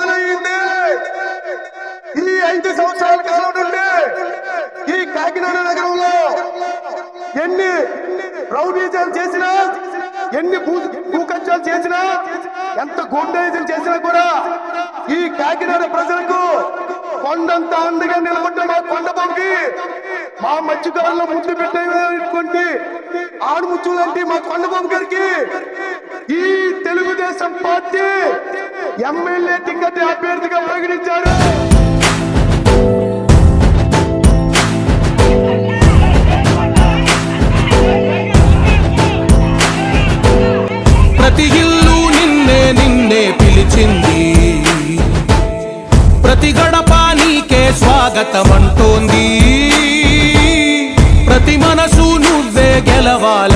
మొదలయ్యింది ఈ ఐదు సంవత్సరాల కాలం నుండి ఈ కాకినాడ నగరంలో ఎన్ని రౌడీజాలు చేసినా ఎన్ని భూకబ్జాలు చేసినా ఎంత గూండాయిజం చేసినా కూడా ఈ కాకినాడ ప్రజలకు కొండంత అండగా నిలబడ్డ మా కొండ మా మధ్యకాలంలో ముందు పెట్టేటువంటి ఆడుముచ్చులంటే మా కొండబాబు గారికి ఈ తెలుగుదేశం పార్టీ ఎమ్మెల్యే టికెట్ అభ్యర్థిగా ప్రకటించారు. ప్రతి ఇల్లు నిన్నే నిన్నే పిలిచింది. ప్రతి గడప నీకే స్వాగతం అంటోంది నువ్వే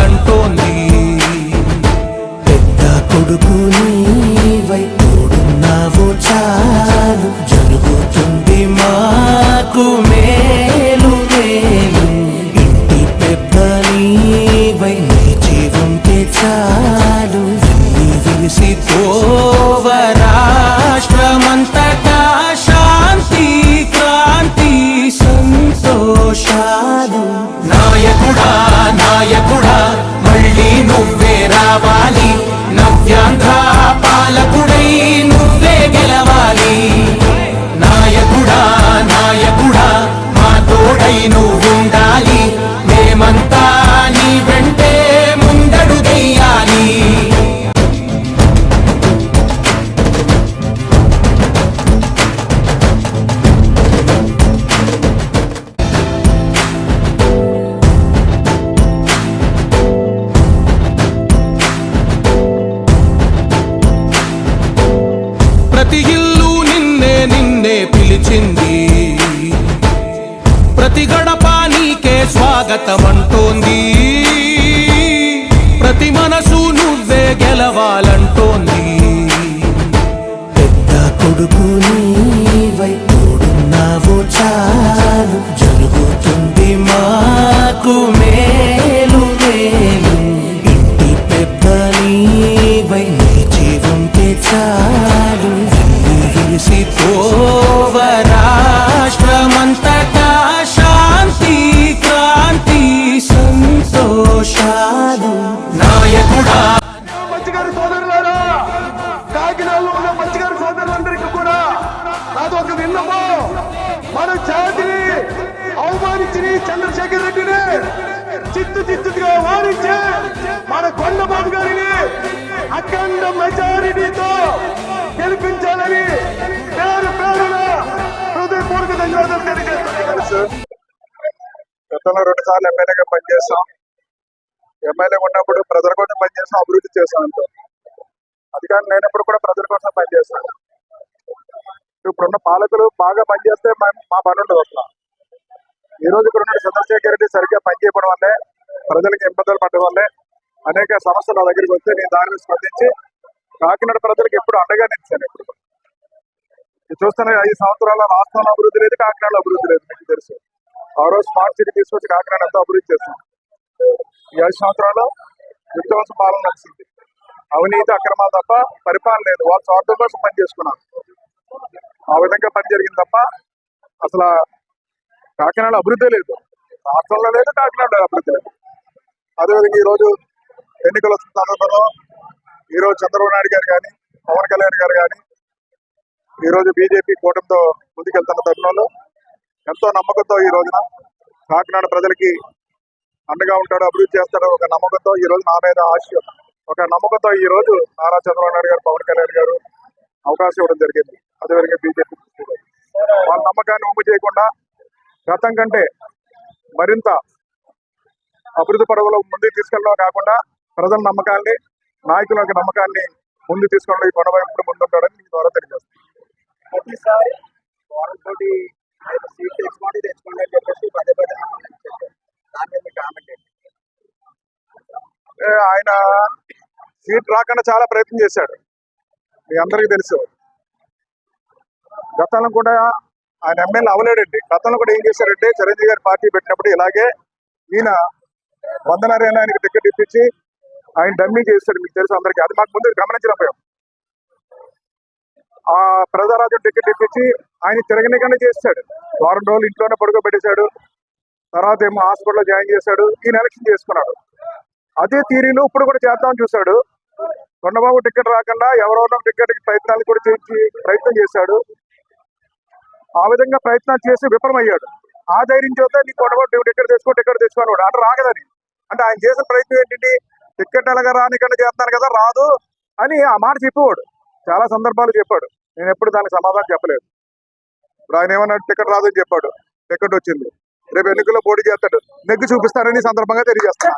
ప్రతి గడప నీకే స్వాగతం అంటోంది ప్రతి మనసు నువ్వే గెలవాలంటోంది. పెద్ద కొడుకు నీవై తోడున్నావు చాలు జరుగుతుంది మాకు జాతిని అవమానించిన చంద్రశేఖర్ రెడ్డిని చిత్తు చిత్తుగా వారించే మన కొండబాబు గారిని అఖండ మెజారిటీతో గెలిపించాలని పేరు పేరున హృదయపూర్వక ధన్యవాదాలు తెలియజేస్తున్నాను. గతంలో రెండు సార్లు ఎమ్మెల్యేగా పనిచేస్తాం ఎమ్మెల్యే ఉన్నప్పుడు ప్రజల కోసం పనిచేస్తాం అభివృద్ధి చేస్తాం అంటాం నేను లేనప్పుడు కూడా ప్రజల కోసం పనిచేస్తాను. ఇప్పుడున్న పాలకులు బాగా పనిచేస్తే మేము మా పని ఉండదు అసలు. ఈ రోజు ఇక్కడ ఉన్న చంద్రశేఖర్ రెడ్డి సరిగ్గా పనిచేయడం వల్లే ప్రజలకు ఇబ్బందులు పడడం వల్లే అనేక సమస్యలు నా దగ్గరికి వస్తే నేను దాని మీద స్పందించి కాకినాడ ప్రజలకు ఎప్పుడు అండగా నిలిచాను ఇప్పుడు ఇది చూస్తున్న ఐదు సంవత్సరాల రాష్ట్రంలో అభివృద్ధి లేదు కాకినాడలో అభివృద్ధి లేదు మీకు తెలుసు. ఆ రోజు స్మార్ట్ సిటీ తీసుకొచ్చి కాకినాడ ఎంతో అభివృద్ధి చేస్తాం ఈ ఐదు సంవత్సరాల్లో విధ్వంస పాలన నడిచింది. అవినీతి అక్రమాలు తప్ప పరిపాలన లేదు. వాళ్ళ స్వార్థం కోసం పని చేసుకున్నారు. ఆ విధంగా పని జరిగింది తప్ప అసలు కాకినాడ అభివృద్ధి లేదు. రాష్ట్రంలో లేదు కాకినాడ అభివృద్ధి లేదు. అదేవిధంగా ఈ రోజు ఎన్నికలు వస్తున్న సందర్భంలో ఈ రోజు చంద్రబాబు నాయుడు గారు కానీ పవన్ కళ్యాణ్ గారు కానీ ఈ రోజు బీజేపీ కూటమితో ముందుకెళ్తున్న తరుణంలో ఎంతో నమ్మకంతో ఈ రోజున కాకినాడ ప్రజలకి అండగా ఉంటాడు అభివృద్ధి చేస్తాడు ఒక నమ్మకంతో ఈ రోజు నా మీద ఆశ. ఒక నమ్మకంతో ఈ రోజు నారా చంద్రబాబు నాయుడు గారు పవన్ కళ్యాణ్ గారు అవకాశం ఇవ్వడం జరిగింది. అదేవిధంగా బీజేపీ వాళ్ళ నమ్మకాన్ని ఉమ్ము చేయకుండా గతం కంటే మరింత అభివృద్ధి పడవలో ముందుకు తీసుకెళ్ళడం కాకుండా ప్రజల నమ్మకాన్ని నాయకుల యొక్క నమ్మకాన్ని ముందు తీసుకెళ్ళడం ఈ కొండపై ఎప్పుడు ముందుంటాడని మీ ద్వారా తెలియజేస్తాను ప్రతిసారి సీట్ తెచ్చుకోండి తెచ్చుకోండి అని చెప్పేసి పదే పదే ఆయన సీట్ రాకుండా చాలా ప్రయత్నం చేశాడు. మీ అందరికీ తెలుసు. గతంలో కూడా ఆయన ఎమ్మెల్యే అవలేడండి గతంలో కూడా ఏం చేశారంటే చిరంజీవి గారి పార్టీ పెట్టినప్పుడు ఇలాగే ఈయన వందనారాయణ ఆయనకి టికెట్ ఇప్పించి ఆయన డమ్మీ చేస్తాడు మీకు తెలుసు అందరికీ. అది మాకు ముందు గమనించలేకపోయాం. ఆ ప్రజారాజు టికెట్ ఇప్పించి ఆయన తిరగనికనే చేస్తాడు. వారం రోజులు ఇంట్లోనే పడుకోబెట్టేశాడు. తర్వాత ఏమో హాస్పిటల్లో జాయిన్ చేశాడు. ఈయన ఎలక్షన్ చేసుకున్నాడు. అదే తీరీలో ఇప్పుడు కూడా చేద్దామని చూశాడు. కొండబాబు టికెట్ రాకుండా ఎవరెవరో టికెట్ ప్రయత్నాలు కూడా చేసి ప్రయత్నం చేశాడు. ఆ విధంగా ప్రయత్నాలు చేసి విఫలమయ్యాడు. ఆ ధైర్యం చేత నీ కొండబాబు టికెట్ తెచ్చుకో టికెట్ తెచ్చుకో అన్నాడు అంటే రాగదని. అంటే ఆయన చేసిన ప్రయత్నం ఏంటి టికెట్ ఎలాగా రానికన్నా చేస్తాను కదా రాదు అని ఆ మాట చెప్పేవాడు. చాలా సందర్భాలు చెప్పాడు. నేను ఎప్పుడు దానికి సమాధానం చెప్పలేదు. ఇప్పుడు ఆయన ఏమన్నా టికెట్ రాదని చెప్పాడు. టికెట్ వచ్చింది. రేపు ఎన్నికల్లో పోటీ చేస్తాడు. నెగ్గు చూపిస్తారని సందర్భంగా తెలియజేస్తాను.